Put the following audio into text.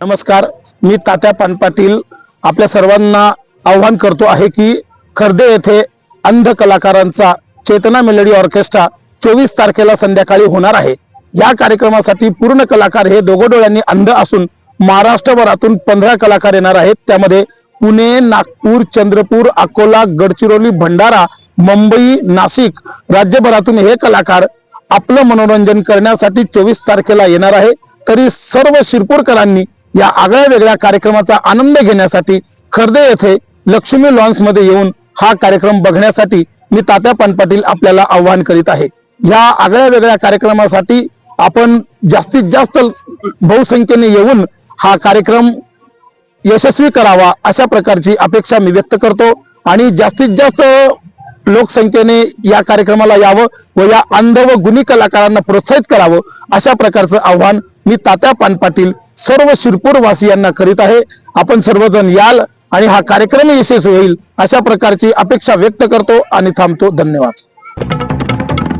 नमस्कार मी तात्या पानपाटील. आपल्या सर्वांना आव्हान करतो आहे की खर्दे येथे अंध कलाकारांचा चेतना मेलडी ऑर्केस्ट्रा चोवीस तारखेला संध्याकाळी होणार आहे. या कार्यक्रमासाठी पूर्ण कलाकार हे दोघं डोळ्यांनी अंध असून महाराष्ट्रभरातून पंधरा कलाकार येणार आहेत. त्यामध्ये पुणे नागपूर चंद्रपूर अकोला गडचिरोली भंडारा मुंबई नाशिक राज्यभरातून हे कलाकार आपलं मनोरंजन करण्यासाठी चोवीस तारखेला येणार आहे. तरी सर्व शिरपूरकरांनी या आगळ्या वेगळ्या कार्यक्रमाचा आनंद घेण्यासाठी खर्दे येथे लक्ष्मी लॉन्समध्ये येऊन हा कार्यक्रम बघण्यासाठी मी तात्या पानपाटील आपल्याला आव्हान करीत आहे. या आगळ्या वेगळ्या कार्यक्रमासाठी आपण जास्तीत जास्त बहुसंख्येने येऊन हा कार्यक्रम यशस्वी करावा अशा प्रकारची अपेक्षा मी व्यक्त करतो आणि जास्तीत जास्त लोकसंख्येने या कार्यक्रमाला यावं व या अंध व गुणी कलाकारांना प्रोत्साहित करावं अशा प्रकारचं आव्हान मी तात्या पानपाटील सर्व शिरपूर वासियांना करीत आहे. आपण सर्वजण याल आणि हा कार्यक्रम यशस्वी होईल अशा प्रकारची अपेक्षा व्यक्त करतो आणि थांबतो. धन्यवाद.